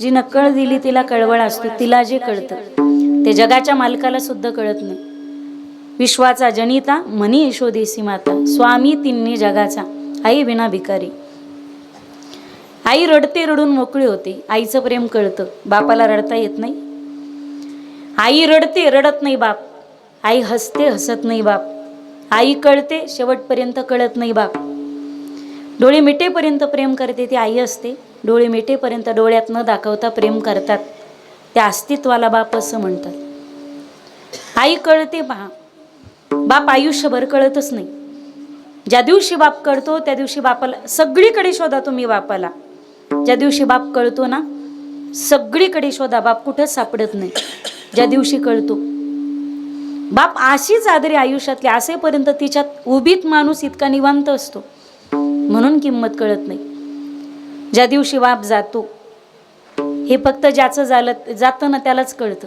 जी नक्कळ दिली तिला कळवळ असतो तिला जे कळतं. ते जगाच्या मालकाला सुद्धा कळत नाही. विश्वाचा जनिता मनी यशोदेसी माता स्वामी तिन्ही जगाचा आई विना भिकारी. आई रडते रडून मोकळी होते आईचं प्रेम कळतं बापाला रडता येत नाही. आई रडते रडत नाही बाप. आई हसते हसत नाही बाप. आई कळते शेवटपर्यंत कळत नाही बाप. डोळे मिटेपर्यंत प्रेम करते ती आई असते. डोळे मिटेपर्यंत डोळ्यात न दाखवता प्रेम करतात. त्या अस्तित्वाला बाप असं म्हणतात. आई कळते पहा बाप आयुष्यभर कळतच नाही. ज्या दिवशी बाप कळतो त्या दिवशी बापाला सगळीकडे शोधा तुम्ही बापाला. ज्या दिवशी बाप कळतो ना सगळीकडे शोधा. बाप कुठंच सापडत नाही. ज्या दिवशी कळतो. बाप अशीच आदरी आयुष्यातली असेपर्यंत तिच्यात उभीत माणूस इतका निवांत असतो. म्हणून किंमत कळत नाही. ज्या दिवशी बाप जातो हे फक्त ज्याचं झालं जातं ना त्यालाच कळतं.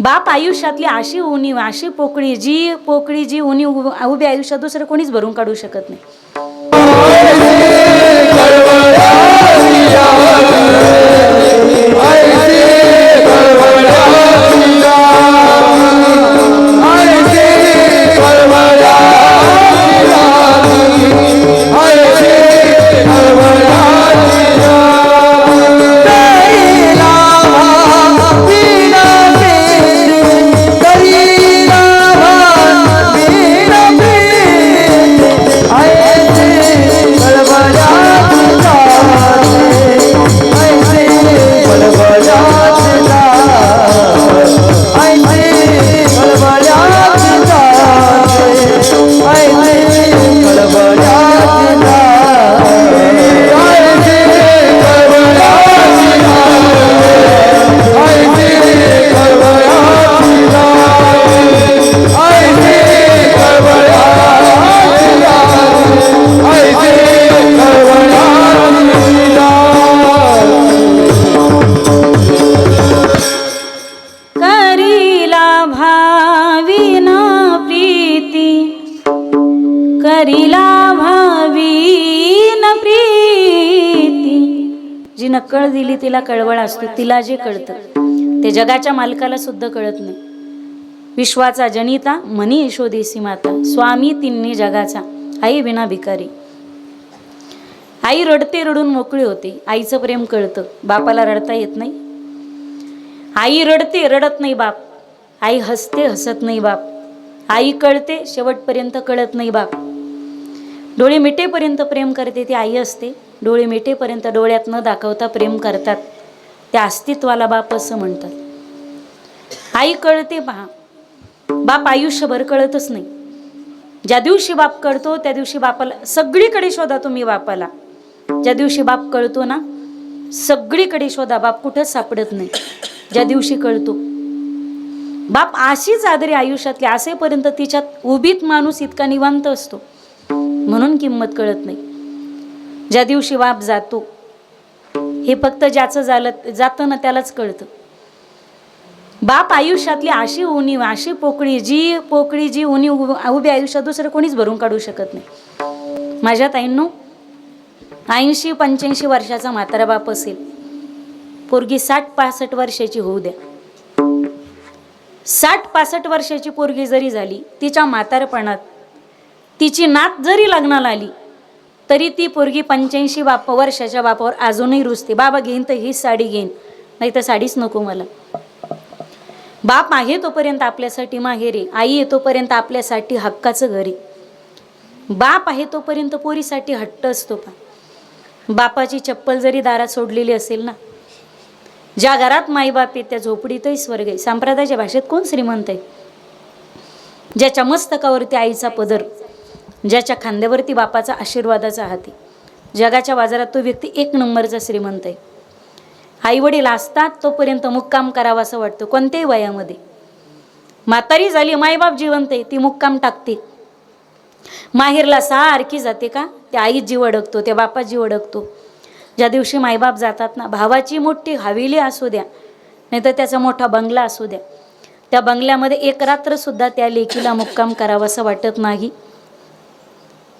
बाप आयुष्यातली अशी उणीव अशी पोकळी जी पोकळी जी उणीव उभ- उभी आयुष्यात दुसरं कोणीच भरून काढू शकत नाही. जी दिली तिला कळवळ असतो तिला जे कळतं ते जगाच्या मालकाला सुद्धा कळत नाही. विश्वाचा जनिता मनी यशोदेसी माता स्वामी तिन्ही जगाचा आई विना भिकारी. आई रडते रडून मोकळी होते आईचं प्रेम कळतं बापाला रडता येत नाही. आई रडते रडत नाही बाप आई हसते हसत नाही बाप आई कळते शेवटपर्यंत कळत नाही बाप. डोळे मिटेपर्यंत प्रेम करते ती आई असते डोळे मिटेपर्यंत डोळ्यात न दाखवता प्रेम करतात. त्या अस्तित्वाला बाप असं म्हणतात. आई कळते पहा बाप आयुष्यभर कळतच नाही. ज्या दिवशी बाप कळतो त्या दिवशी बापाला सगळीकडे शोधा तुम्ही बापाला. ज्या दिवशी बाप कळतो ना सगळीकडे शोधा. बाप कुठंच सापडत नाही. ज्या दिवशी कळतो. बाप अशीच आदरी आयुष्यातली असेपर्यंत तिच्यात उभीत माणूस इतका निवांत असतो. म्हणून किंमत कळत नाही. ज्या दिवशी बाप जातो हे फक्त ज्याचं झालं जातं ना त्यालाच कळतं. बाप आयुष्यातली अशी उणीव अशी पोकळी जी पोकळी जी उणीव उभ- उभी आयुष्यात दुसरं कोणीच भरून काढू शकत नाही. माझ्या ताईंनो ऐंशी पंच्याऐंशी वर्षाचा म्हातारा बाप असेल पोरगी साठ पासष्ट वर्षाची होऊ द्या. साठ पासष्ट वर्षाची पोरगी जरी झाली तिच्या म्हातारपणात तिची नात जरी लग्नाला आली तरी ती पोरगी पंच्याऐंशी बाप वर्षाच्या बापावर अजूनही रुजते बाबा घेईन तर हीच साडी घेईन. नाही तर साडीच नको मला. बाप आहे तोपर्यंत आपल्यासाठी माहेरी. आई येतोपर्यंत आपल्यासाठी हक्काचं घरी. बाप आहे तोपर्यंत पोरीसाठी हट्ट असतो पा बापाची चप्पल जरी दारात सोडलेली असेल ना ज्या घरात माईबाप आहे त्या झोपडीतही स्वर्ग आहे. संप्रदायाच्या भाषेत कोण श्रीमंत आहे? ज्याच्या मस्तकावरती आईचा पदर ज्याच्या खांद्यावरती बापाचा आशीर्वादाचा हाती. जगाच्या बाजारात तो व्यक्ती एक नंबरचा श्रीमंत आहे. आईवडील असतात तोपर्यंत मुक्काम करावा असं वाटतं. कोणत्याही वयामध्ये. म्हातारी झाली मायबाप जिवंत आहे ती मुक्काम टाकते. माहेरला सारखी जाते का? त्या आईत जीव अडकतो त्या बापात जीव अडकतो. ज्या दिवशी मायबाप जातात ना भावाची मोठी हवेली असू द्या नाही तर त्याचा मोठा बंगला असू द्या. त्या बंगल्यामध्ये एक रात्रसुद्धा त्या लेकीला मुक्काम करावासा वाटत नाही.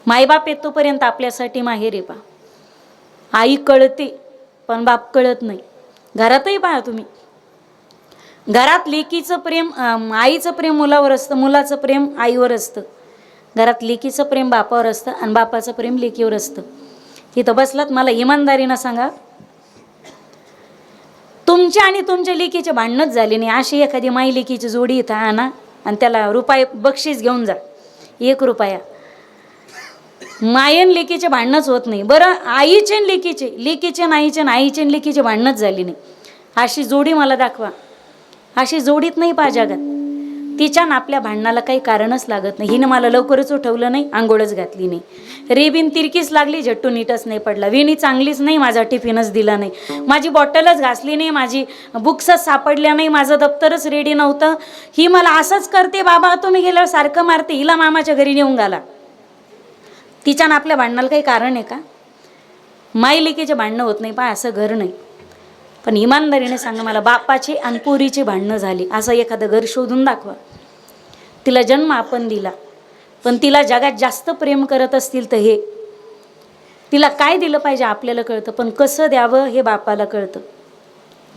मायबाप येतोपर्यंत आपल्यासाठी माहेर आहे पा आई कळते पण बाप कळत नाही. घरातही पहा तुम्ही. घरात लेकीचं प्रेम आईचं प्रेम मुलावर असतं मुलाचं प्रेम आईवर असतं. घरात लेकीचं प्रेम बापावर असतं आणि बापाचं प्रेम लेकीवर असतं. तिथं बसलात मला इमानदारीनं सांगा. तुमच्या आणि तुमच्या लेकीचे भांडणच झाले नाही. अशी एखादी माई लेकीची जोडी इथं आणा आणि त्याला रुपये बक्षीस घेऊन जा. एक रुपया. मायन लेकीचे भांडणच होत नाही. बरं आईचे लेकीचे लेकीचे नाहीचे आईचे आईचे लेकीचे भांडणच झाली नाही. अशी जोडी मला दाखवा. अशी जोडीत नाही पा जगात. तिच्या आपल्या भांडणाला काही कारणच लागत नाही. हिनं मला लवकरच उठवलं नाही आंघोळच घातली नाही. रेबीन तिरकीच लागली झट्टू नीटच नाही पडला. विणी चांगलीच नाही माझा टिफिनच दिला नाही. माझी बॉटलच घासली नाही माझी बुक्सच सापडल्या नाही माझं दप्तरच रेडी नव्हतं. ही मला असंच करते बाबा तुम्ही गेल्यावर सारखं मारते हिला मामाच्या घरी नेऊन घाला. तिच्यानं आपल्या भांडणाला काही कारण आहे का? माई भांडणं होत नाही पा असं घर नाही. पण इमानदारीने सांगा मला बापाची आणि पोरीची भांडणं झाली असं एखादं घर शोधून दाखवा. तिला जन्म आपण दिला पण तिला जगात जास्त प्रेम करत असतील तर हे. तिला काय दिलं पाहिजे आपल्याला कळतं पण कसं द्यावं हे बापाला कळतं.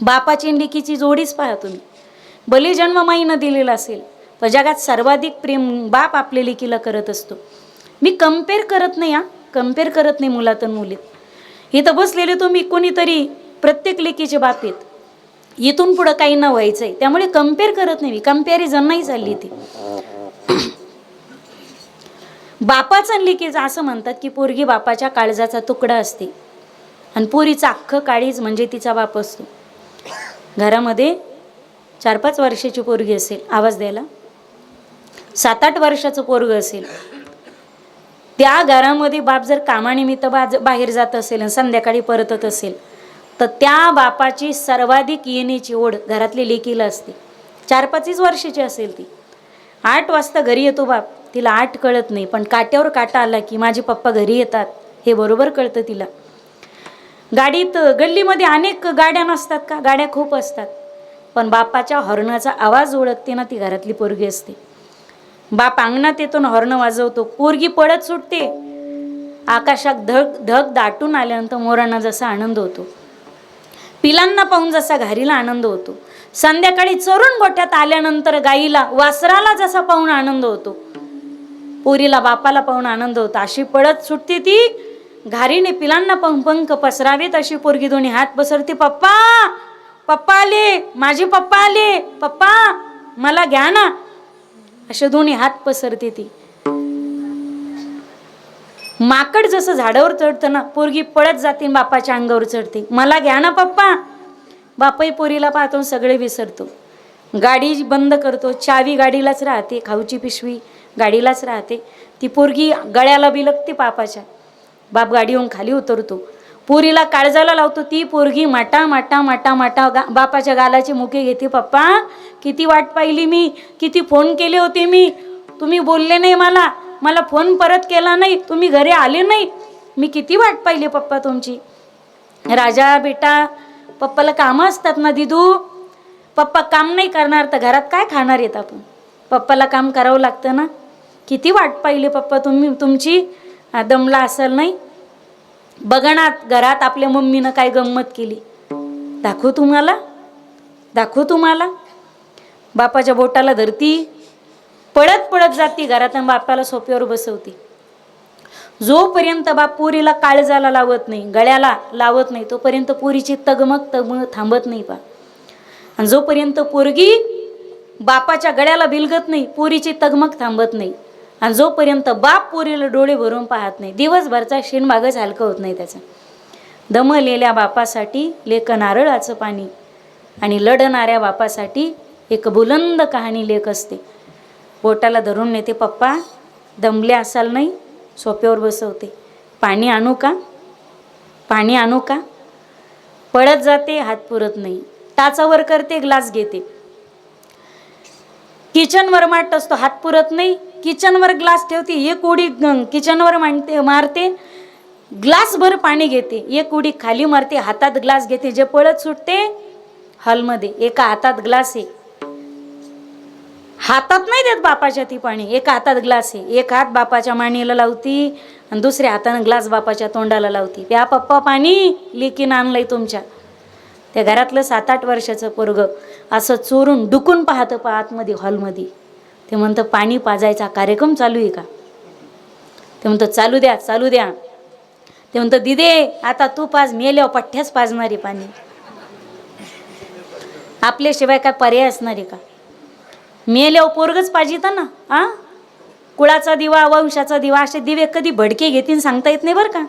बापाची आणि लेकीची जोडीच पाहा तुम्ही. भले जन्म माईनं दिलेला असेल पण जगात सर्वाधिक प्रेम बाप आपल्या लेकीला करत असतो. मी कंपेअर करत नाही हा. कंपेअर करत नाही मुलात आणि मुलीत. इथं बसलेले तुम्ही कोणीतरी प्रत्येक लेकीच्या बाबतीत इथून पुढं काही न आहे त्यामुळे कंपेअर करत नाही मी. कंपॅरिझन नाही चालली ती बापाचं आणि लेकीचं असं म्हणतात की पोरगी बापाच्या काळजाचा तुकडा असते. आणि पोरीचं अख्खं काळीज म्हणजे तिचा बाप असतो. घरामध्ये चार पाच वर्षाची पोरगी असेल. आवाज द्यायला. सात आठ वर्षाचं पोरग असेल. त्या घरामध्ये बाप जर कामानिमित्त बाज बाहेर जात असेल आणि संध्याकाळी परतत असेल तर त्या बापाची सर्वाधिक येण्याची ओढ घरातली लेकीला असते. चार पाचच वर्षाची असेल ती. आठ वाजता घरी येतो बाप. तिला आठ कळत नाही पण काट्यावर काटा आला की माझे पप्पा घरी येतात. हे बरोबर कळतं तिला. गाडीत गल्लीमध्ये अनेक गाड्या नसतात का? गाड्या खूप असतात. पण बापाच्या हॉर्नाचा आवाज ओळखते ना ती घरातली पोरगी असते. बाप अंगणात येतो ना हॉर्न वाजवतो. पोरगी पळत सुटते. आकाशात धग ढग दाटून आल्यानंतर मोरांना जसा आनंद होतो. पिलांना पाहून जसा घारीला आनंद होतो. संध्याकाळी चरून गोठ्यात आल्यानंतर गाईला वासराला जसा पाहून आनंद होतो. पोरीला बापाला पाहून आनंद होतो. अशी पळत सुटते ती. घारीने पिलांना पाहून पंख पसरावेत. अशी पोरगी दोन्ही हात पसरते. पप्पा पप्पा आले. माझे पप्पा आले. पप्पा मला घ्या ना. असे दोन्ही हात पसरते ती. माकड जसं झाडावर चढतं ना पोरगी पळत जाते बापाच्या अंगावर चढते. मला घ्या ना पप्पा. बापाही पोरीला पाहतो सगळे विसरतो. गाडी बंद करतो. चावी गाडीलाच राहते खाऊची पिशवी गाडीलाच राहते. ती पोरगी गळ्याला बिलगते पापाच्या बाप गाडीहून खाली उतरतो. पुरीला काळजाला लावतो ती पोरगी माटा माटा माटा माटा गा बापाच्या गालाची मुके घेते पप्पा. किती वाट पाहिली मी किती फोन केले होते मी. तुम्ही बोलले नाही मला मला फोन परत केला नाही तुम्ही घरी आले नाही. मी किती वाट पाहिली पप्पा तुमची. राजा बेटा पप्पाला कामं असतात ना दिदू. पप्पा काम नाही करणार तर घरात काय खाणार येत आपण? पप्पाला काम करावं लागतं ना. किती वाट पाहिली पप्पा तुम्ही तुमची? दमला असेल नाही? बघा ना घरात आपल्या मम्मीनं काय गंमत केली. दाखवू तुम्हाला? दाखवू तुम्हाला? बापाच्या बोटाला धरती. पळत पळत जाती घरात आणि बापाला सोप्यावर बसवती. जोपर्यंत बाप पुरीला काळजाला लावत नाही गळ्याला लावत नाही तोपर्यंत पुरीची तगमग तगमग थांबत नाही पा आणि जोपर्यंत पोरगी बापाच्या गळ्याला बिलगत नाही पोरीची तगमग थांबत नाही. आणि जोपर्यंत बाप पोरीला डोळे भरून पाहत नाही दिवसभरचा शिणभागच हलकं होत नाही त्याचा. दमलेल्या बापासाठी लेख नारळाचं पाणी आणि लढणाऱ्या बापासाठी एक बुलंद कहाणी लेख असते. बोटाला धरून नेते पप्पा दमले असाल नाही सोप्यावर बसवते. पाणी आणू का? पाणी आणू का? पळत जाते हात पुरत नाही. टाचावर करते ग्लास घेते. किचनवर माट असतो हात पुरत नाही. किचनवर ग्लास ठेवते एक उडी किचनवर मांडते मारते. ग्लासभर पाणी घेते एक उडी खाली मारते हातात ग्लास घेते जे पळत सुटते हॉलमध्ये एका हातात ग्लास आहे. हातात नाही देत बापाच्या ती पाणी एका हातात ग्लास आहे. एक हात बापाच्या मांडीला लावती आणि दुसऱ्या हातानं ग्लास बापाच्या तोंडाला लावती. प्या पप्पा पाणी लिकीन आणलंय तुमच्या. त्या घरातलं सात आठ वर्षाचं पोरग असं चोरून डुकून पाहतं पा आतमध्ये हॉलमध्ये. ते म्हणतं पाणी पाजायचा कार्यक्रम चालू आहे का? ते म्हणतं चालू द्या चालू द्या. ते म्हणतं दिदे आता तू पाज मेल्यावर पठ्ठ्याच पाजणारी पाणी. आपल्याशिवाय काय पर्याय असणार आहे का? मेल्यावर पोरगच पाहिजे ना आ? कुळाचा दिवा वंशाचा दिवा असे दिवे कधी भडके घेतील सांगता येत नाही बरं का?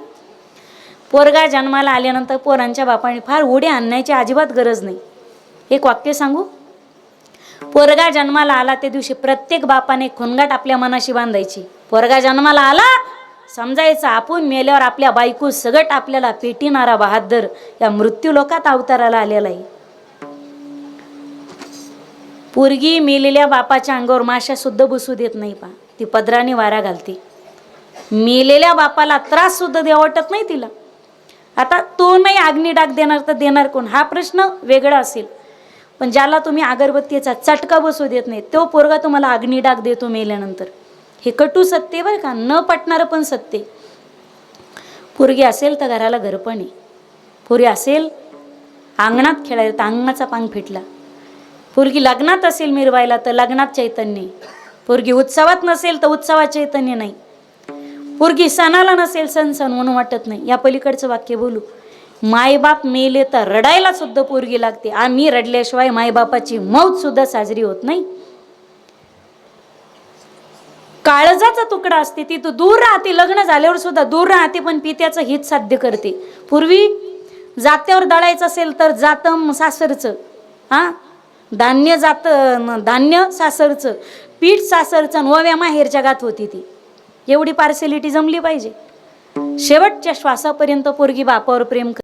पोरगा जन्माला आल्यानंतर पोरांच्या बापाने फार उड्या आणण्याची अजिबात गरज नाही. एक वाक्य सांगू? पोरगा जन्माला आला त्या दिवशी प्रत्येक बापाने खुनगाट आपल्या मनाशी बांधायची. पोरगा जन्माला आला समजायचं आपण मेल्यावर आपल्या बायको सगट आपल्याला पेटिणारा बहादर या मृत्यू लोकात अवताराला आलेला आहे. पोरगी मेलेल्या बापाच्या अंगावर माशा सुद्धा बसू देत नाही पा. ती पदराने वारा घालते. मेलेल्या बापाला त्रास सुद्धा द्या वाटत नाही तिला. आता तो नाही अग्नी डाग देणार तर देणार कोण? हा प्रश्न वेगळा असेल. पण ज्याला तुम्ही अगरबत्तीचा चटका बसू देत नाही तो पोरगा तुम्हाला अग्नी डाग देतो मेल्यानंतर. हे कटू सत्य बरं का? न पटणारं पण सत्य. पोरगी असेल तर घराला घरपण आहे. पोरी असेल अंगणात खेळायला तर अंगणाचा पांग फिटला. पोरगी लग्नात असेल मिरवायला तर लग्नात चैतन्य आहे. पोरगी उत्सवात नसेल तर उत्सवात चैतन्य नाही. पोरगी सणाला नसेल सण सण म्हणून वाटत नाही. या पलीकडचं वाक्य बोलू. मायबाप मेले तर रडायला सुद्धा पोरगी लागते. आम्ही रडल्याशिवाय मायबापाची मौत सुद्धा साजरी होत नाही. काळजाचा तुकडा असते ती तू दूर राहते. लग्न झाल्यावर सुद्धा दूर राहते पण पित्याचं हित साध्य करते. पूर्वी जात्यावर दळायचं असेल तर जातं सासरचं हां? धान्य जात धान्य सासरचं पीठ सासरचं आणि माहेरच्या गात होती ती. एवढी पार्सिलिटी जमली पाहिजे. शेवटच्या श्वासापर्यंत पोरगी बापावर प्रेम कर